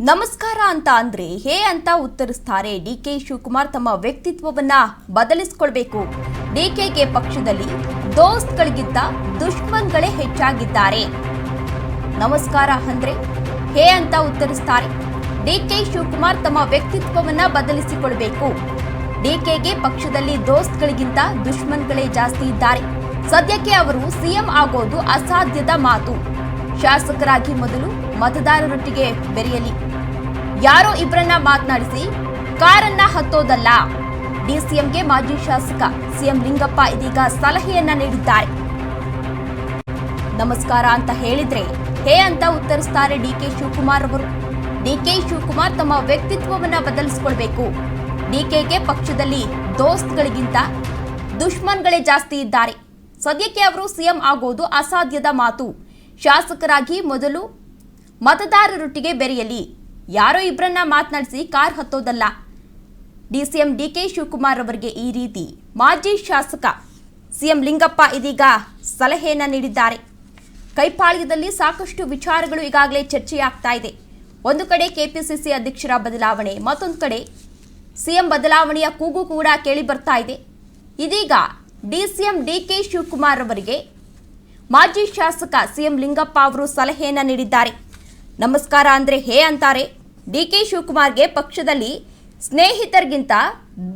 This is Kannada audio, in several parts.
ನಮಸ್ಕಾರ ಅಂತ ಅಂದ್ರೆ ಹೇ ಅಂತ ಉತ್ತರಿಸ್ತಾರೆ ಡಿಕೆ ಶಿವಕುಮಾರ್ ತಮ್ಮ ವ್ಯಕ್ತಿತ್ವವನ್ನ ಬದಲಿಸಿಕೊಳ್ಬೇಕು. ಡಿಕೆಗೆ ಪಕ್ಷದಲ್ಲಿ ದೋಸ್ತ್ಗಳಿಗಿಂತ ದುಷ್ಮನ್ಗಳೇ ಹೆಚ್ಚಾಗಿದ್ದಾರೆ. ನಮಸ್ಕಾರ ಅಂದ್ರೆ ಹೇ ಅಂತ ಉತ್ತರಿಸ್ತಾರೆ. ಡಿಕೆ ಶಿವಕುಮಾರ್ ತಮ್ಮ ವ್ಯಕ್ತಿತ್ವವನ್ನ ಬದಲಿಸಿಕೊಳ್ಬೇಕು. ಡಿಕೆಗೆ ಪಕ್ಷದಲ್ಲಿ ದೋಸ್ತ್ಗಳಿಗಿಂತ ದುಷ್ಮನ್ಗಳೇ ಜಾಸ್ತಿ ಇದ್ದಾರೆ. ಸದ್ಯಕ್ಕೆ ಅವರು ಸಿಎಂ ಆಗೋದು ಅಸಾಧ್ಯದ ಮಾತು. ಶಾಸಕರಾಗಿ ಮೊದಲು ಮತದಾರರೊಟ್ಟಿಗೆ ಬೆರೆಯಲಿ. ಯಾರೋ ಇಬ್ಬರನ್ನ ಮಾತನಾಡಿಸಿ, ಕಾರನ್ನ ಹತ್ತೋದಲ್ಲ. ಡಿಸಿಎಂಗೆ ಮಾಜಿ ಶಾಸಕ ಸಿಎಂ ಲಿಂಗಪ್ಪ ಇದೀಗ ಸಲಹೆಯನ್ನ ನೀಡಿದ್ದಾರೆ. ನಮಸ್ಕಾರ ಅಂತ ಹೇಳಿದ್ರೆ ಹೇ ಅಂತ ಉತ್ತರಿಸ್ತಾರೆ ಡಿಕೆ ಶಿವಕುಮಾರ್ ಅವರು. ಡಿಕೆ ಶಿವಕುಮಾರ್ ತಮ್ಮ ವ್ಯಕ್ತಿತ್ವವನ್ನ ಬದಲಿಸಿಕೊಳ್ಬೇಕು. ಡಿಕೆಗೆ ಪಕ್ಷದಲ್ಲಿ ದೋಸ್ತ್ಗಳಿಗಿಂತ ದುಶ್ಮನ್ಗಳೇ ಜಾಸ್ತಿ ಇದ್ದಾರೆ. ಸದ್ಯಕ್ಕೆ ಅವರು ಸಿಎಂ ಆಗೋದು ಅಸಾಧ್ಯದ ಮಾತು. ಶಾಸಕರಾಗಿ ಮೊದಲು ಮತದಾರರೊಟ್ಟಿಗೆ ಬೆರೆಯಲಿ. ಯಾರೋ ಇಬ್ಬರನ್ನ ಮಾತನಾಡಿಸಿ ಕಾರ್ ಹತ್ತೋದಲ್ಲ. ಡಿಸಿಎಂ ಡಿಕೆ ಶಿವಕುಮಾರ್ ಅವರಿಗೆ ಈ ರೀತಿ ಮಾಜಿ ಶಾಸಕ ಸಿಎಂ ಲಿಂಗಪ್ಪ ಇದೀಗ ಸಲಹೆಯನ್ನ ನೀಡಿದ್ದಾರೆ. ಕೈಪಾಳ್ಯದಲ್ಲಿ ಸಾಕಷ್ಟು ವಿಚಾರಗಳು ಈಗಾಗಲೇ ಚರ್ಚೆಯಾಗ್ತಾ ಇದೆ. ಒಂದು ಕಡೆ ಕೆಪಿಸಿಸಿ ಅಧ್ಯಕ್ಷರ ಬದಲಾವಣೆ, ಮತ್ತೊಂದು ಕಡೆ ಸಿಎಂ ಬದಲಾವಣೆಯ ಕೂಗು ಕೂಡ ಕೇಳಿ ಬರ್ತಾ ಇದೆ. ಇದೀಗ ಡಿಸಿಎಂ ಡಿಕೆ ಶಿವಕುಮಾರ್ ಅವರಿಗೆ ಮಾಜಿ ಶಾಸಕ ಸಿಎಂ ಲಿಂಗಪ್ಪ ಅವರು ಸಲಹೆಯನ್ನ ನೀಡಿದ್ದಾರೆ. ನಮಸ್ಕಾರ ಅಂದ್ರೆ ಹೇ ಅಂತಾರೆ. ಡಿಕೆ ಶಿವಕುಮಾರ್ಗೆ ಪಕ್ಷದಲ್ಲಿ ಸ್ನೇಹಿತರಿಗಿಂತ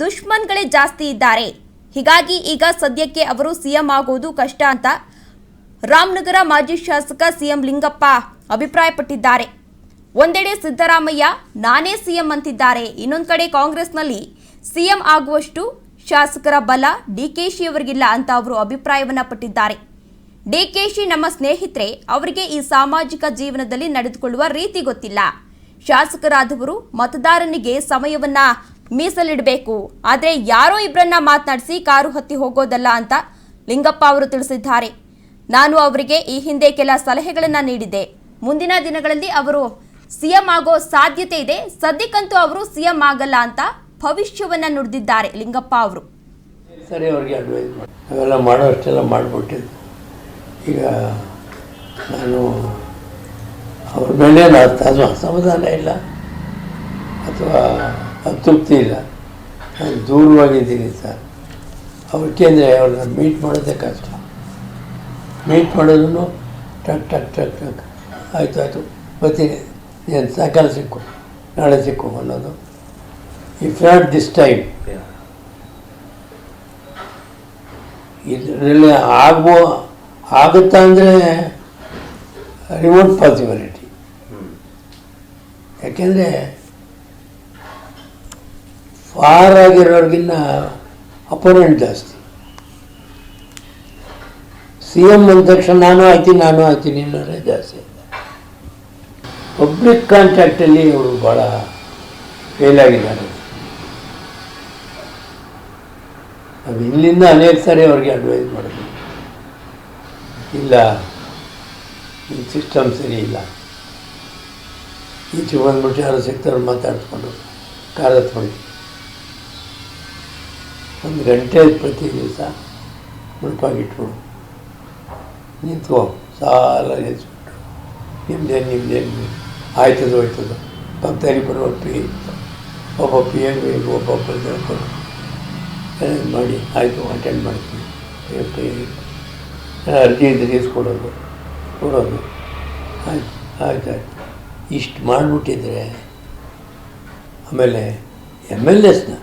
ದುಶ್ಮನ್ಗಳೇ ಜಾಸ್ತಿ ಇದ್ದಾರೆ. ಹೀಗಾಗಿ ಈಗ ಸದ್ಯಕ್ಕೆ ಅವರು ಸಿಎಂ ಆಗೋದು ಕಷ್ಟ ಅಂತ ರಾಮನಗರ ಮಾಜಿ ಶಾಸಕ ಸಿಎಂ ಲಿಂಗಪ್ಪ ಅಭಿಪ್ರಾಯಪಟ್ಟಿದ್ದಾರೆ. ಒಂದೆಡೆ ಸಿದ್ದರಾಮಯ್ಯ ನಾನೇ ಸಿಎಂ ಅಂತಿದ್ದಾರೆ. ಇನ್ನೊಂದು ಕಡೆ ಕಾಂಗ್ರೆಸ್ನಲ್ಲಿ ಸಿಎಂ ಆಗುವಷ್ಟು ಶಾಸಕರ ಬಲ ಡಿಕೆಶಿ ಅವರಿಗಿಲ್ಲ ಅಂತ ಅವರು ಅಭಿಪ್ರಾಯವನ್ನ ಪಟ್ಟಿದ್ದಾರೆ. ಡಿಕೆಶಿ ನಮ್ಮ ಸ್ನೇಹಿತರೆ, ಅವರಿಗೆ ಈ ಸಾಮಾಜಿಕ ಜೀವನದಲ್ಲಿ ನಡೆದುಕೊಳ್ಳುವ ರೀತಿ ಗೊತ್ತಿಲ್ಲ. ಶಾಸಕರಾದವರು ಮತದಾರನಿಗೆ ಸಮಯವನ್ನ ಮೀಸಲಿಡಬೇಕು. ಆದರೆ ಯಾರೋ ಇಬ್ಬರನ್ನ ಮಾತನಾಡಿಸಿ ಕಾರು ಹತ್ತಿ ಹೋಗೋದಲ್ಲ ಅಂತ ಲಿಂಗಪ್ಪ ಅವರು ತಿಳಿಸಿದ್ದಾರೆ. ನಾನು ಅವರಿಗೆ ಈ ಹಿಂದೆ ಕೆಲ ಸಲಹೆಗಳನ್ನ ನೀಡಿದ್ದೆ. ಮುಂದಿನ ದಿನಗಳಲ್ಲಿ ಅವರು ಸಿಎಂ ಆಗೋ ಸಾಧ್ಯತೆ ಇದೆ. ಸದ್ಯಕ್ಕಂತೂ ಅವರು ಸಿಎಂ ಆಗಲ್ಲ ಅಂತ ಭವಿಷ್ಯವನ್ನ ನುಡಿದಿದ್ದಾರೆ ಲಿಂಗಪ್ಪ ಅವರು. ಸರಿ, ಅವರಿಗೆ ಅಡ್ವೈಸ್ ಮಾಡಿ. ಅವೆಲ್ಲ ಮಾಡೋ ಅಷ್ಟೆಲ್ಲ ಮಾಡಿಬಿಟ್ಟಿದ್ದು. ಈಗ ನಾನು ಅವ್ರ ಅರ್ಥ ಅದು ಅಸಮಾಧಾನ ಇಲ್ಲ. ಅಥವಾ ಅತೃಪ್ತಿ ಇಲ್ಲ. ನಾನು ದೂರವಾಗಿದ್ದೀನಿ ಸರ್ ಅವ್ರಿಗೆ ಅಂದರೆ ಅವ್ರನ್ನ ಮೀಟ್ ಮಾಡೋದೇ ಕಷ್ಟ. ಮೀಟ್ ಮಾಡೋದನ್ನು ಟಕ್ ಟಕ್ ಟಕ್ ಟಕ್. ಆಯಿತು ಆಯಿತು. ಬರ್ತೀನಿ. ಏನು ಸಾಯಂಕಾಲ ಸಿಕ್ಕು. ನಾಳೆ ಸಿಕ್ಕು ಅನ್ನೋದು. ಇಫ್ ನಾಟ್ ದಿಸ್ ಟೈಮ್ ಇದರಲ್ಲಿ ಆಗ್ಬೋ ಆಗುತ್ತಾ ಅಂದರೆ ರಿಮೋಟ್ ಪಾಸಿಬಿಲಿಟಿ ಯಾಕೆಂದರೆ ಫಾರ್ ಆಗಿರೋರ್ಗಿನ್ನ ಅಪೋನೆಂಟ್ ಜಾಸ್ತಿ. ಸಿ ಎಂ ಅಂದ ತಕ್ಷಣ ನಾನು ಆಯ್ತೀನಿ ನಾನು ಆಯ್ತೀನಿ ಅನ್ನೋರೇ ಜಾಸ್ತಿ ಪಬ್ಲಿಕ್ ಕಾಂಟ್ಯಾಕ್ಟಲ್ಲಿ ಅವರು ಭಾಳ ಫೇಲ್ ಆಗಿದ್ದಾರೆ. ನಾವು ಇಲ್ಲಿಂದ ಅನೇಕ ಸಾರಿ ಅವ್ರಿಗೆ ಅಡ್ವೈಸ್ ಮಾಡಬೇಕು ಇಲ್ಲ ಸಿಸ್ಟಮ್ ಸರಿ ಇಲ್ಲ. ಈಚೆ ಬಂದ್ಬಿಟ್ಟು ಯಾರು ಸಿಗ್ತಾರೆ ಮಾತಾಡಿಸ್ಕೊಂಡು ಕಾರ್ ಹತ್ಕೊಂಡು ಒಂದು ಗಂಟೆ ಪ್ರತಿ ದಿವಸ ಮುಳುಪಾಗಿಟ್ಬಿಡು ನಿಂತ್ಕೋ ಸಾಲ ನಿಲ್ಸ್ಬಿಟ್ಟು ನಿಮ್ದೇನು ನಿಮ್ದೇನು ಆಯ್ತದೋ, ಹೋಯ್ತದೋ. ಭಕ್ತರಿಗೆ ಬರುವ ಪಿ ಒಬ್ಬ ಪಿ ಎಂ ಒಬ್ಬ ಪ್ರತಿಯೊಬ್ಬರು ಅರೇಂಜ್ ಮಾಡಿ, ಆಯಿತು ಅಟೆಂಡ್ ಮಾಡ್ತೀನಿ. ಅರ್ಜಿ ಇದ್ದರೆ ಇಸ್ಕೊಡೋದು ಕೊಡೋದು. ಆಯ್ತು ಆಯ್ತು ಆಯ್ತು. ಇಷ್ಟು ಮಾಡಿಬಿಟ್ಟಿದ್ರೆ, ಆಮೇಲೆ ಎಂ ಎಲ್ ಎಸ್ನ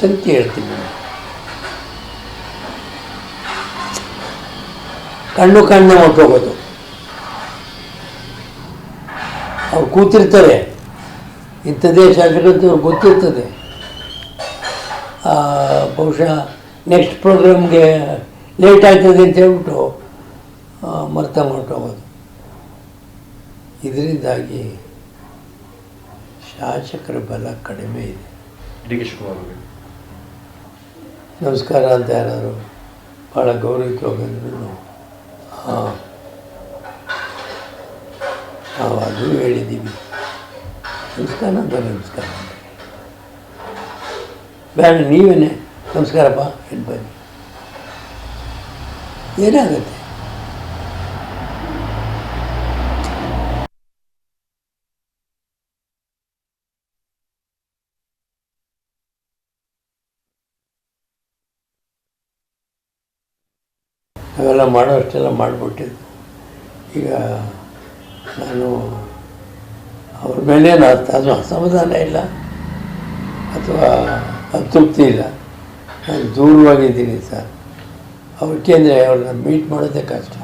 ಸಂಖ್ಯೆ ಹೇಳ್ತೀನಿ ನಾನು. ಕಣ್ಣು ಕಣ್ಣು ಹೊಟ್ಟೋಗೋದು ಅವ್ರು ಕೂತಿರ್ತಾರೆ. ಇಂಥದ್ದೇ ದೇಶ ಅವ್ರಿಗೆ ಗೊತ್ತಿರ್ತದೆ ಬಹುಶಃ ನೆಕ್ಸ್ಟ್ ಪ್ರೋಗ್ರಾಮ್ಗೆ ಲೇಟ್ ಆಗ್ತದೆ ಅಂತ ಹೇಳ್ಬಿಟ್ಟು. ಮರ್ತ ಹೋಗೋದು ಇದರಿಂದಾಗಿ ಶಾಸಕರ ಬಲ ಕಡಿಮೆ ಇದೆ. ಡಿ ಕೆ ಶಿವಕುಮಾರ್ ನಮಸ್ಕಾರ ಅಂತ ಯಾರು ಭಾಳ ಗೌರವಿತವಾಗಂದ್ರೂ ಹಾಂ ನಾವು ಅದು ಹೇಳಿದ್ದೀವಿ. ನಮಸ್ಕಾರ ಅಂತ ನಮಸ್ಕಾರ. ಬೇಡ ನೀವೇನೆ ನಮಸ್ಕಾರಪ್ಪ ಹೇಳಿ ಬನ್ನಿ. ಏನಾಗುತ್ತೆ? ಅವೆಲ್ಲ ಮಾಡೋಷ್ಟೆಲ್ಲ ಮಾಡಿಬಿಟ್ಟಿದ್ದು ಈಗ ನಾನು ಅವ್ರ ಮೇಲೆ ಅದು ಅಸಮಾಧಾನ ಇಲ್ಲ. ಅಥವಾ ಅತೃಪ್ತಿ ಇಲ್ಲ. ನಾನು ದೂರವಾಗಿದ್ದೀನಿ ಸರ್. ಅವ್ರಿಗೆ ಅಂದರೆ ಅವ್ರನ್ನ ಮೀಟ್ ಮಾಡೋದೇ ಕಷ್ಟ.